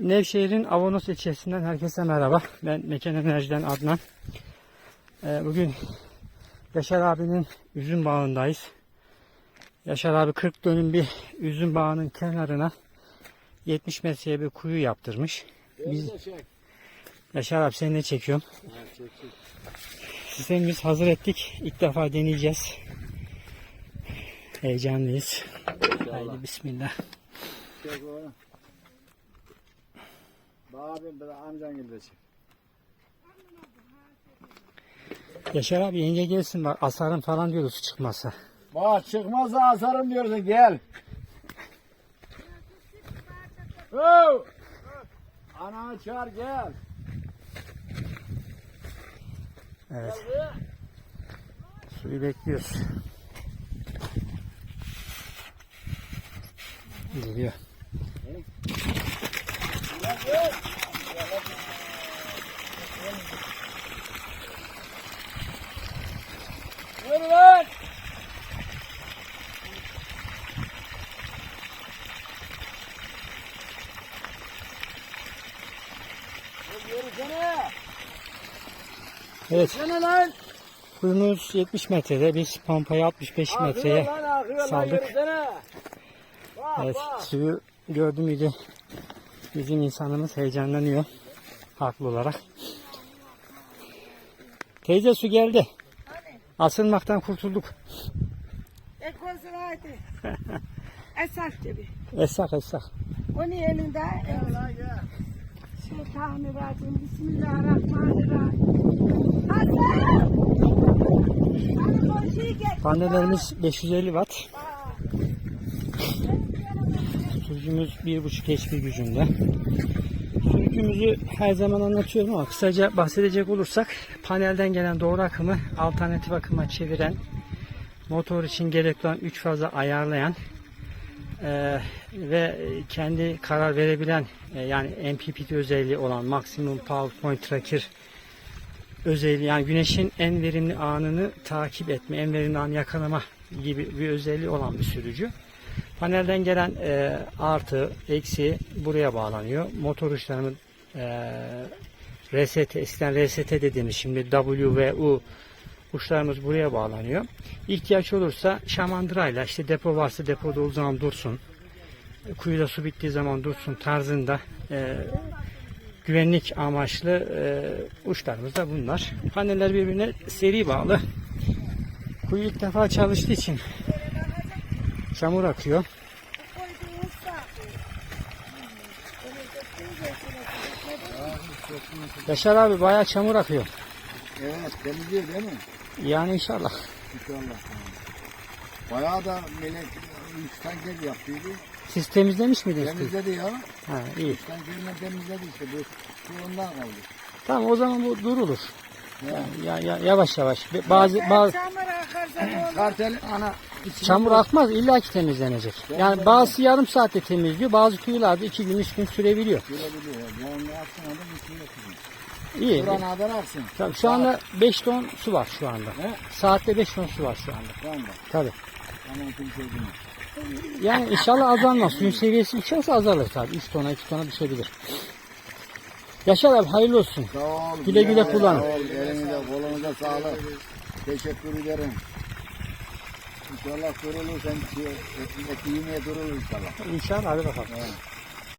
Nevşehir'in Avanos ilçesinden herkese merhaba. Ben Mekan Enerji'den Adnan. Ee, bugün Yaşar abinin üzüm bağındayız. Yaşar abi 40 dönüm bir üzüm bağının kenarına 70 metreye bir kuyu yaptırmış. Biz, Yaşar abi seni de çekiyorum. Sistemimizi hazır ettik. İlk defa deneyeceğiz. Heyecanlıyız. Haydi bismillah. Oğlum. Abim bir de amcan gibi çek. Yaşar abi yenge gelsin bak asarım falan diyordu su çıkmasa. Bak çıkmazsa asarım diyorsun gel. Oh! Ana çağır gel. Evet. Suyu bekliyoruz. Geliyor. Yürü lan. Evet. Kuyumuz 70 metrede. Biz pompayı 65 metreye saldık. Evet suyu gördüm müydü bizim insanımız heyecanlanıyor. Haklı olarak. Teyze su geldi. Asılmaktan kurtulduk. E konservati. Esas gibi. Esak esak. O ne elinde? Şeytanirracim. Bismillahirrahmanirrahim. Getir. Panelerimiz 550 watt. Sürücümüz 1.5 HP gücünde. Sürücümüzü her zaman anlatıyorum ama kısaca bahsedecek olursak panelden gelen doğru akımı alternatif akıma çeviren motor için gerekli olan 3 fazla ayarlayan eee, ve kendi karar verebilen e, yani MPPT özelliği olan Maximum Power Point Tracker özelliği yani güneşin en verimli anını takip etme, en verimli anı yakalama gibi bir özelliği olan bir sürücü. Panelden gelen e, artı, eksi buraya bağlanıyor. Motor uçlarının e, RST, eskiden RST dediğimiz şimdi W ve U uçlarımız buraya bağlanıyor. İhtiyaç olursa şamandırayla işte depo varsa depoda olduğu zaman dursun. Kuyuda su bittiği zaman dursun tarzında e, güvenlik amaçlı e, uçlarımız da bunlar. Paneller birbirine seri bağlı. Kuyu ilk defa çalıştığı için çamur akıyor. Yaşar abi bayağı çamur akıyor. Evet temizliyor değil mi? Yani inşallah. İnşallah. Bayağı da melek üç tanker yaptıydı. Siz temizlemiş miydiniz? Temizledi ya. Ha, iyi. Üç tankerle temizledi işte. Bu su ondan kaldı. Tamam o zaman bu durulur. Ya. Ya, ya, yavaş yavaş. Bazı bazı Çamur akarsa ne olur? Kartel ana içine çamur akmaz illaki temizlenecek. Yani bazısı yarım saatte temizliyor. Bazı kuyularda iki gün üç gün sürebiliyor. Görebiliyor. Yani aksın adam içine koyuyor. İyi. Buran haber aksın. Tabii şu anda 5 ton su var şu anda. He? Saatte 5 ton su var şu anda. Tamam da. Tabii. Aman kimse bilmiyor. Yani inşallah azalmaz. Suyun seviyesi yükselirse azalır tabii. 3 tona 2 tona düşebilir. Yaşar abi hayırlı olsun. Sağ ol. Güle güle sağ kullanın. ol. Elinize kolunuza sağlık. Teşekkür ederim. İnşallah durulur. Sen şey, yemeye durulur inşallah. İnşallah hadi bakalım. Evet.